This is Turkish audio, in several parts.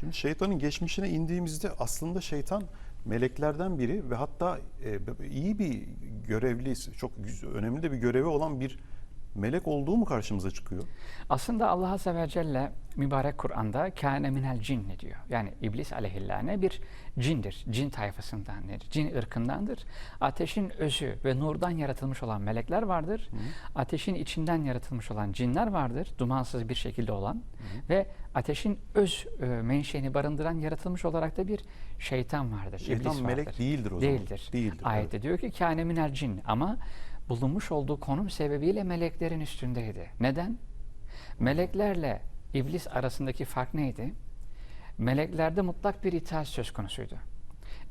Şimdi şeytanın geçmişine indiğimizde aslında şeytan meleklerden biri ve hatta e, iyi bir görevli, çok önemli de bir görevi olan bir melek olduğu mu karşımıza çıkıyor? Aslında Allah Azze ve Celle mübarek Kur'an'da kâne minel cin ne diyor. Yani iblis aleyhillâne bir cindir. Cin tayfasındandır. Cin ırkındandır. Ateşin özü ve nurdan yaratılmış olan melekler vardır. Ateşin içinden yaratılmış olan cinler vardır. Dumansız bir şekilde olan. Ve ateşin öz e, menşeini barındıran yaratılmış olarak da bir şeytan vardır. Şeytan iblis melek vardır. değildir o zaman. Değildir. Değildir, Ayette diyor ki kâne minel cin ama bulunmuş olduğu konum sebebiyle meleklerin üstündeydi. Neden? Meleklerle iblis arasındaki fark neydi? Meleklerde mutlak bir itaat söz konusuydu.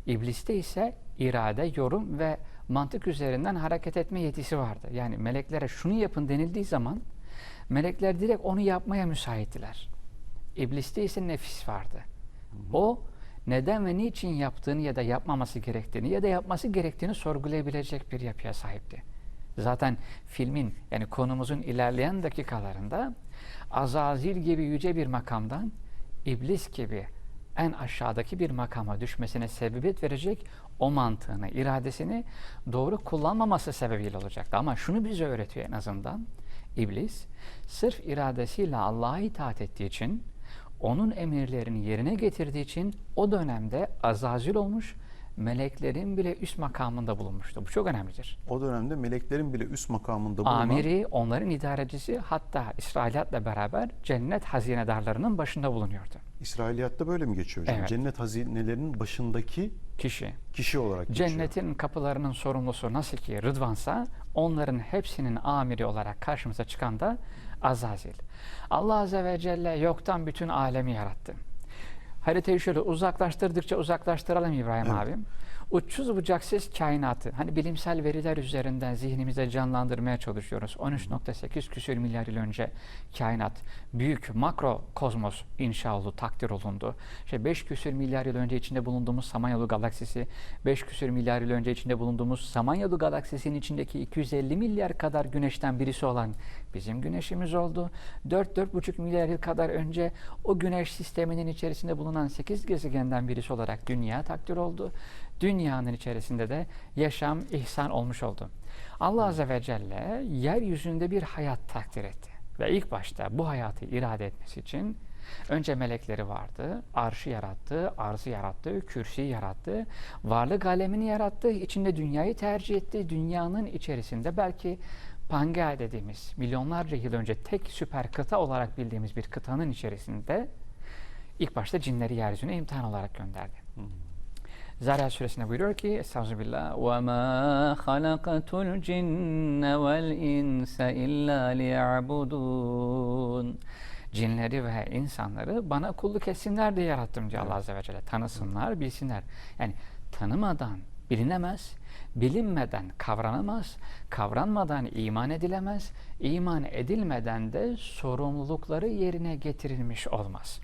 İbliste ise irade, yorum ve mantık üzerinden hareket etme yetisi vardı. Yani meleklere şunu yapın denildiği zaman melekler direkt onu yapmaya müsaittiler. İbliste ise nefis vardı. O neden ve niçin yaptığını ya da yapmaması gerektiğini ya da yapması gerektiğini sorgulayabilecek bir yapıya sahipti. Zaten filmin yani konumuzun ilerleyen dakikalarında Azazil gibi yüce bir makamdan iblis gibi en aşağıdaki bir makama düşmesine sebebiyet verecek o mantığını, iradesini doğru kullanmaması sebebiyle olacaktı. Ama şunu bize öğretiyor en azından. İblis sırf iradesiyle Allah'a itaat ettiği için onun emirlerini yerine getirdiği için o dönemde azazil olmuş, meleklerin bile üst makamında bulunmuştu. Bu çok önemlidir. O dönemde meleklerin bile üst makamında bulunan Amiri, onların idarecisi hatta İsrailiyatla beraber cennet hazinedarlarının başında bulunuyordu. İsrailiyatta böyle mi geçiyor hocam? Evet. Cennet hazinelerinin başındaki Kişi. kişi olarak geçiyor. Cennetin kapılarının sorumlusu nasıl ki Rıdvansa onların hepsinin amiri olarak karşımıza çıkan da Azazil. Allah Azze ve Celle yoktan bütün alemi yarattı. Haritayı şöyle uzaklaştırdıkça uzaklaştıralım İbrahim Evet. abim. Uçsuz bucaksız kainatı hani bilimsel veriler üzerinden zihnimize canlandırmaya çalışıyoruz. 13.8 küsür milyar yıl önce kainat büyük makro kozmos inşa oldu, takdir olundu. İşte 5 küsür milyar yıl önce içinde bulunduğumuz Samanyolu galaksisi, 5 küsür milyar yıl önce içinde bulunduğumuz Samanyolu galaksisinin içindeki 250 milyar kadar güneşten birisi olan bizim güneşimiz oldu. 4-4,5 milyar yıl kadar önce o güneş sisteminin içerisinde bulunan 8 gezegenden birisi olarak dünya takdir oldu. Dünyanın içerisinde de yaşam ihsan olmuş oldu. Allah Azze ve Celle yeryüzünde bir hayat takdir etti. Ve ilk başta bu hayatı irade etmesi için önce melekleri vardı, arşı yarattı, arzı yarattı, kürsüyü yarattı, varlık alemini yarattı, içinde dünyayı tercih etti. Dünyanın içerisinde belki Pangea dediğimiz milyonlarca yıl önce tek süper kıta olarak bildiğimiz bir kıtanın içerisinde ilk başta cinleri yeryüzüne imtihan olarak gönderdi. Zariyat suresinde buyuruyor ki Estağfirullah وَمَا خَلَقَتُ الْجِنَّ وَالْاِنْسَ اِلَّا لِيَعْبُدُونَ Cinleri ve insanları bana kulluk etsinler diye yarattım diyor Allah Evet. Azze ve Celle. Tanısınlar, bilsinler. Yani tanımadan bilinemez, bilinmeden kavranamaz, kavranmadan iman edilemez, iman edilmeden de sorumlulukları yerine getirilmiş olmaz.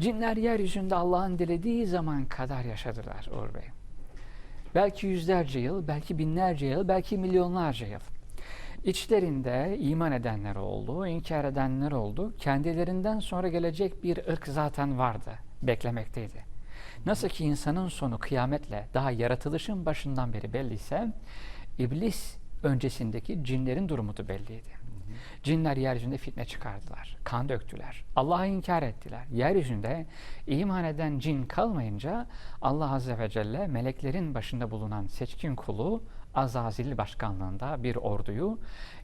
Cinler yeryüzünde Allah'ın dilediği zaman kadar yaşadılar Uğur Bey. Belki yüzlerce yıl, belki binlerce yıl, belki milyonlarca yıl. İçlerinde iman edenler oldu, inkar edenler oldu. Kendilerinden sonra gelecek bir ırk zaten vardı, beklemekteydi. Nasıl ki insanın sonu kıyametle daha yaratılışın başından beri belliyse, iblis öncesindeki cinlerin durumu da belliydi. Cinler yeryüzünde fitne çıkardılar, kan döktüler, Allah'ı inkar ettiler. Yeryüzünde iman eden cin kalmayınca Allah Azze ve Celle meleklerin başında bulunan seçkin kulu Azazil başkanlığında bir orduyu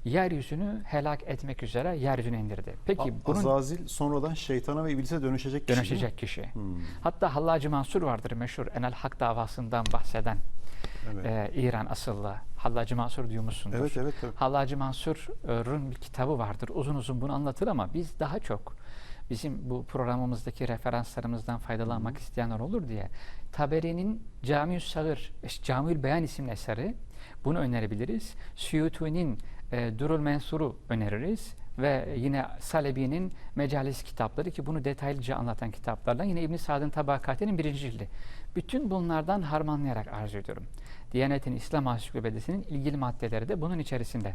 yeryüzünü helak etmek üzere yeryüzüne indirdi. Peki A- bunun Azazil sonradan şeytana ve iblise dönüşecek kişi değil mi? dönüşecek kişi. Hmm, Hatta Hallacı Mansur vardır meşhur Enel Hak davasından bahseden evet. e, İran asıllı Hallacı Mansur diyormuşsundur. evet evet evet. Hallacı Mansur'un bir kitabı vardır. Uzun uzun bunu anlatır ama biz daha çok bizim bu programımızdaki referanslarımızdan faydalanmak isteyenler olur diye Taberi'nin Camiül Sagır, Camiül Beyan isimli eseri bunu önerebiliriz. Suyuti'nin e, Durul Mensur'u öneririz ve yine Salebi'nin Mecalis kitapları ki bunu detaylıca anlatan kitaplardan yine İbn Sad'ın Tabakati'nin birinci cildi. Bütün bunlardan harmanlayarak arzu ediyorum. Diyanet'in İslam Ansiklopedisi'nin ilgili maddeleri de bunun içerisinde.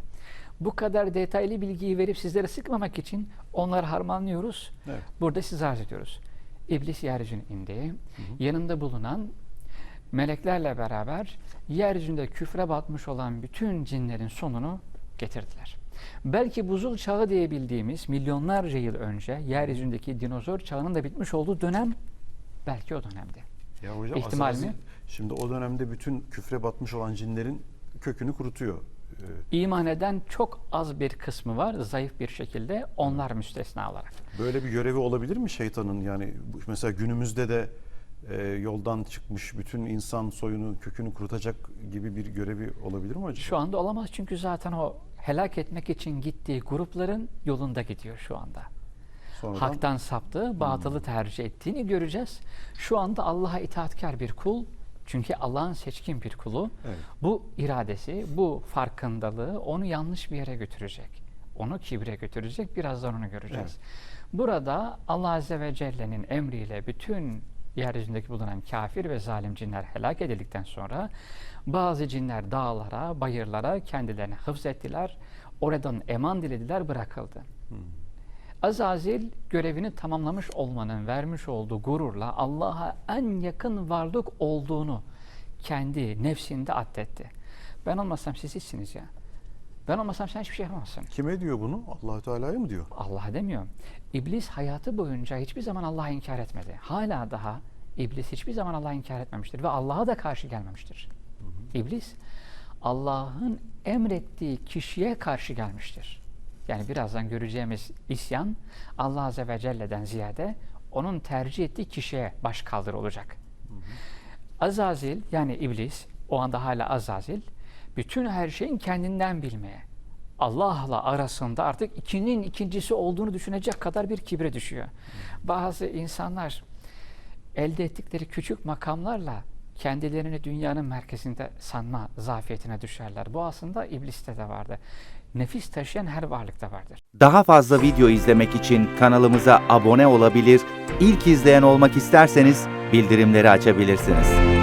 Bu kadar detaylı bilgiyi verip sizlere sıkmamak için onları harmanlıyoruz. Evet. Burada size arz ediyoruz. İblis yeryüzüne indi. Yanında bulunan meleklerle beraber yeryüzünde küfre batmış olan bütün cinlerin sonunu getirdiler. Belki buzul çağı diye bildiğimiz milyonlarca yıl önce yeryüzündeki dinozor çağının da bitmiş olduğu dönem belki o dönemdi. Ya hocam İhtimal mi? şimdi o dönemde bütün küfre batmış olan cinlerin kökünü kurutuyor. Ee, İman eden çok az bir kısmı var zayıf bir şekilde onlar müstesna olarak. Böyle bir görevi olabilir mi şeytanın? Yani mesela günümüzde de e, yoldan çıkmış bütün insan soyunu kökünü kurutacak gibi bir görevi olabilir mi acaba? Şu anda olamaz çünkü zaten o helak etmek için gittiği grupların yolunda gidiyor şu anda. Sonradan Haktan saptığı, batılı tercih ettiğini göreceğiz. Şu anda Allah'a itaatkar bir kul, çünkü Allah'ın seçkin bir kulu. Evet. Bu iradesi, bu farkındalığı onu yanlış bir yere götürecek. Onu kibre götürecek. Birazdan onu göreceğiz. Burada Allah Azze ve Celle'nin emriyle bütün yeryüzündeki bulunan kafir ve zalim cinler helak edildikten sonra bazı cinler dağlara, bayırlara kendilerini hıfz ettiler. Oradan eman dilediler, bırakıldı. Azazil görevini tamamlamış olmanın vermiş olduğu gururla Allah'a en yakın varlık olduğunu kendi nefsinde addetti. Ben olmasam siz hiçsiniz ya. Ben olmasam sen hiçbir şey yapamazsın. kime diyor bunu? Allahü Teala'ya mı diyor? Allah demiyor. İblis hayatı boyunca hiçbir zaman Allah'ı inkar etmedi. Hala daha iblis hiçbir zaman Allah'ı inkar etmemiştir ve Allah'a da karşı gelmemiştir. İblis Allah'ın emrettiği kişiye karşı gelmiştir. Yani birazdan göreceğimiz isyan Allah Azze ve Celle'den ziyade onun tercih ettiği kişiye baş kaldır olacak. Azazil yani iblis o anda hala Azazil bütün her şeyin kendinden bilmeye Allah'la arasında artık ikinin ikincisi olduğunu düşünecek kadar bir kibre düşüyor. Bazı insanlar elde ettikleri küçük makamlarla kendilerini dünyanın merkezinde sanma zafiyetine düşerler. Bu aslında ibliste de vardı. Nefis taşıyan her varlıkta vardır. Daha fazla video izlemek için kanalımıza abone olabilir, ilk izleyen olmak isterseniz bildirimleri açabilirsiniz.